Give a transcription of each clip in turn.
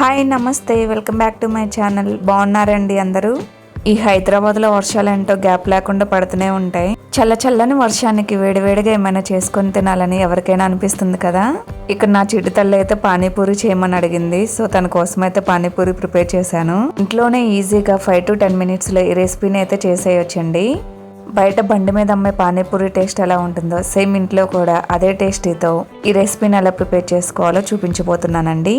Hi నమస్తే. Welcome back to my channel. బాగున్నారండి అందరూ? ఈ హైదరాబాద్లో వర్షాలు ఏంటో గ్యాప్ లేకుండా పడుతూనే ఉంటాయి. చల్ల చల్లని వర్షానికి వేడివేడిగా ఏమైనా చేసుకొని తినాలని ఎవరికైనా అనిపిస్తుంది కదా? ఇక్కడ నా చిటి తల్లి అయితే పానీపూరి చేయమని అడిగింది. సో తన కోసం అయితే పానీపూరి ప్రిపేర్ చేశాను. ఇంట్లోనే ఈజీగా ఫైవ్ టు టెన్ మినిట్స్లో ఈ రెసిపీని అయితే చేసేయొచ్చండి. బయట బండి మీద అమ్మే పానీపూరి టేస్ట్ ఎలా ఉంటుందో సేమ్ ఇంట్లో కూడా అదే టేస్టీతో ఈ రెసిపీని ఎలా ప్రిపేర్ చేసుకోవాలో చూపించబోతున్నానండి.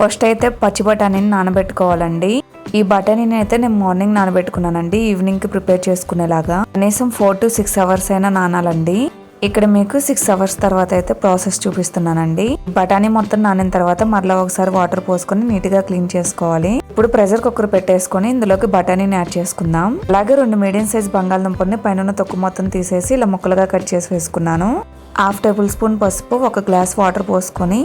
ఫస్ట్ అయితే పచ్చి బఠానీని నానబెట్టుకోవాలండి. ఈ బఠానీని అయితే నేను మార్నింగ్ నానబెట్టుకున్నానండి ఈవినింగ్కి ప్రిపేర్ చేసుకునేలాగా. కనీసం ఫోర్ టు సిక్స్ అవర్స్ అయినా నానాలండి. ఇక్కడ మీకు సిక్స్ అవర్స్ తర్వాత అయితే ప్రాసెస్ చూపిస్తున్నానండి. బఠానీ మొత్తం నానిన తర్వాత మరలా ఒకసారి వాటర్ పోసుకొని నీట్గా క్లీన్ చేసుకోవాలి. ఇప్పుడు ప్రెషర్ కుక్కర్ పెట్టేసుకొని ఇందులోకి బఠానీని యాడ్ చేసుకుందాం. అలాగే రెండు మీడియం సైజ్ బంగాళదుంపని పైన తొక్కు మొత్తం తీసేసి ఇలా ముక్కలుగా కట్ చేసి వేసుకున్నాను. హాఫ్ టేబుల్ స్పూన్ పసుపు ఒక గ్లాస్ వాటర్ పోసుకొని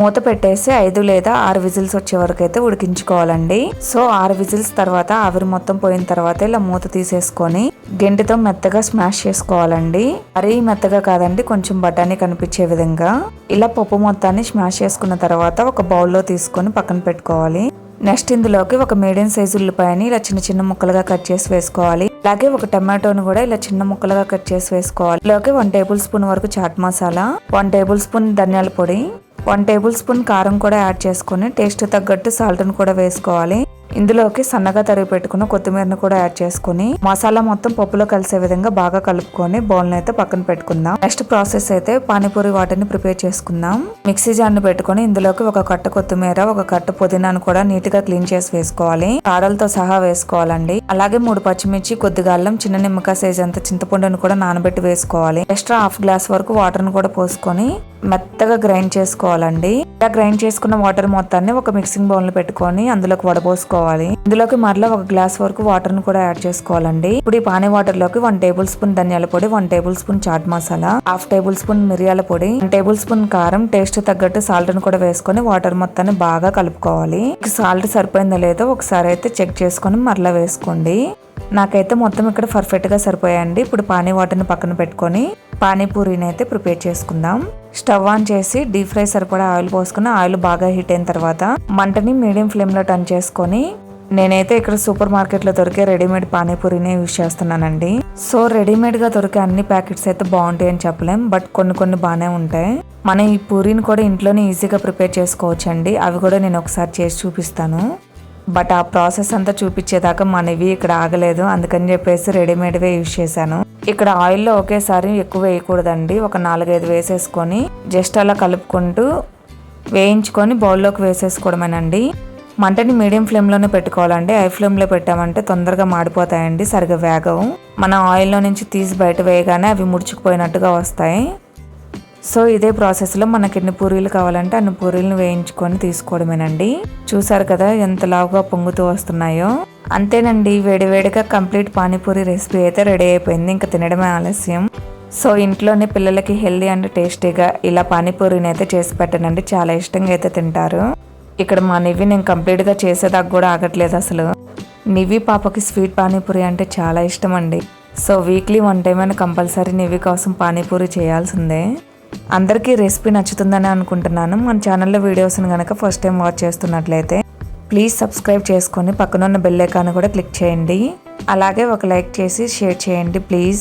మూత పెట్టేసి ఐదు లేదా ఆరు విజిల్స్ వచ్చే వరకు అయితే ఉడికించుకోవాలండి. సో ఆరు విజిల్స్ తర్వాత ఆవిరి మొత్తం పోయిన తర్వాత ఇలా మూత తీసేసుకొని గెంటితో మెత్తగా స్మాష్ చేసుకోవాలండి. మరీ మెత్తగా కాదండి కొంచెం బఠానీ కనిపించే విధంగా. ఇలా పప్పు మొత్తాన్ని స్మాష్ చేసుకున్న తర్వాత ఒక బౌల్లో తీసుకొని పక్కన పెట్టుకోవాలి. నెక్స్ట్ ఇందులోకి ఒక మీడియం సైజు ఉల్లిపాయని ఇలా చిన్న చిన్న ముక్కలుగా కట్ చేసి వేసుకోవాలి. అలాగే ఒక టమాటోని కూడా ఇలా చిన్న ముక్కలుగా కట్ చేసి వేసుకోవాలి. ఇలాగే వన్ టేబుల్ స్పూన్ వరకు chaat masala one table spoon ధనియాల పొడి వన్ టేబుల్ స్పూన్ కారం కూడా యాడ్ చేసుకొని టేస్ట్ తగ్గట్టు సాల్ట్ని కూడా వేసుకోవాలి. ఇందులోకి సన్నగా తరిగి పెట్టుకున్న కొత్తిమీరను కూడా యాడ్ చేసుకుని మసాలా మొత్తం పప్పులో కలిసే విధంగా బాగా కలుపుకొని బౌల్ని అయితే పక్కన పెట్టుకుందాం. నెక్స్ట్ ప్రాసెస్ అయితే పానీపూరి వాటిని ప్రిపేర్ చేసుకుందాం. మిక్సీ జార్ని పెట్టుకుని ఇందులోకి ఒక కట్ట కొత్తిమీర ఒక కట్ట పుదీనాను కూడా నీట్గా క్లీన్ చేసి వేసుకోవాలి. కాడలతో సహా వేసుకోవాలండి. అలాగే మూడు పచ్చిమిర్చి కొద్దిగా అల్లం చిన్న నిమ్మకాయ సైజ్ అంత చింతపండును కూడా నానబెట్టి వేసుకోవాలి. ఎక్స్ట్రా హాఫ్ గ్లాస్ వరకు వాటర్ను కూడా పోసుకొని మెత్తగా గ్రైండ్ చేసుకోవాలండి. ఇలా గ్రైండ్ చేసుకున్న వాటర్ మొత్తాన్ని ఒక మిక్సింగ్ బౌల్లో పెట్టుకొని అందులోకి వడబోసుకోవాలి. ఇందులోకి మరలా ఒక గ్లాస్ వరకు వాటర్ను కూడా యాడ్ చేసుకోవాలండి. ఇప్పుడు ఈ పానీ వాటర్లోకి వన్ టేబుల్ స్పూన్ ధనియాల పొడి one table spoon chaat masala half table spoon మిరియాల పొడి వన్ టేబుల్ స్పూన్ కారం టేస్ట్ తగ్గట్టు సాల్ట్ను కూడా వేసుకొని వాటర్ మొత్తాన్ని బాగా కలుపుకోవాలి. సాల్ట్ సరిపోయిందో లేదో ఒకసారి అయితే చెక్ చేసుకొని మరలా వేసుకోండి. నాకైతే మొత్తం ఇక్కడ పర్ఫెక్ట్గా సరిపోయాయండి. ఇప్పుడు పానీ వాటర్ని పక్కన పెట్టుకొని పానీపూరిని అయితే ప్రిపేర్ చేసుకుందాం. స్టవ్ ఆన్ చేసి డీప్ ఫ్రై సరిపడా ఆయిల్ పోసుకుని ఆయిల్ బాగా హీట్ అయిన తర్వాత మంటని మీడియం ఫ్లేమ్లో టర్న్ చేసుకొని నేనైతే ఇక్కడ సూపర్ మార్కెట్లో దొరికే రెడీమేడ్ పానీపూరినే యూజ్ చేస్తున్నానండి. సో రెడీమేడ్గా దొరికే అన్ని ప్యాకెట్స్ అయితే బాగుంటాయి అని చెప్పలేం బట్ కొన్ని కొన్ని బాగానే ఉంటాయి. మనం ఈ పూరిని కూడా ఇంట్లోనే ఈజీగా ప్రిపేర్ చేసుకోవచ్చండి. అవి కూడా నేను ఒకసారి చేసి చూపిస్తాను. బట్ ఆ ప్రాసెస్ అంతా చూపించేదాకా మనవి ఇక్కడ ఆగలేదు. అందుకని చెప్పేసి రెడీమేడ్వే యూజ్ చేశాను. ఇక్కడ ఆయిల్లో ఒకేసారి ఎక్కువ వేయకూడదండి. ఒక నాలుగైదు వేసేసుకొని జస్ట్ అలా కలుపుకుంటూ వేయించుకొని బౌల్లోకి వేసేసుకోవడమేనండి. మంటని మీడియం ఫ్లేమ్లోనే పెట్టుకోవాలండి. హై ఫ్లేమ్లో పెట్టామంటే తొందరగా మాడిపోతాయండి సరిగా వేగవు. మన ఆయిల్లో నుంచి తీసి బయట వేయగానే అవి ముడుచుకుపోయినట్టుగా వస్తాయి. సో ఇదే ప్రాసెస్లో మనకి ఎన్ని పూరీలు కావాలంటే అన్ని పూరీలను వేయించుకొని తీసుకోవడమేనండి. చూసారు కదా ఎంత లావుగా పొంగుతూ వస్తున్నాయో. అంతేనండి వేడివేడిగా కంప్లీట్ పానీపూరి రెసిపీ అయితే రెడీ అయిపోయింది. ఇంకా తినడమే ఆలస్యం. సో ఇంట్లోనే పిల్లలకి హెల్దీ అండ్ టేస్టీగా ఇలా పానీపూరిని అయితే చేసి పెట్టనండి. చాలా ఇష్టంగా అయితే తింటారు. ఇక్కడ మా నివి నేను కంప్లీట్గా చేసేదాకా కూడా ఆగట్లేదు అసలు. నివి పాపకి స్వీట్ పానీపూరి అంటే చాలా ఇష్టం అండి సో వీక్లీ వన్ టైం అయినా కంపల్సరీ నివి కోసం పానీపూరి చేయాల్సిందే. అందరికీ రెసిపీ నచ్చుతుందని అనుకుంటున్నాను. మన ఛానల్లో వీడియోస్ని కనుక ఫస్ట్ టైం వాచ్ చేస్తున్నట్లయితే ప్లీజ్ సబ్స్క్రైబ్ చేసుకొని పక్కనున్న బెల్ ఐకాన్ కూడా క్లిక్ చేయండి. అలాగే ఒక లైక్ చేసి షేర్ చేయండి ప్లీజ్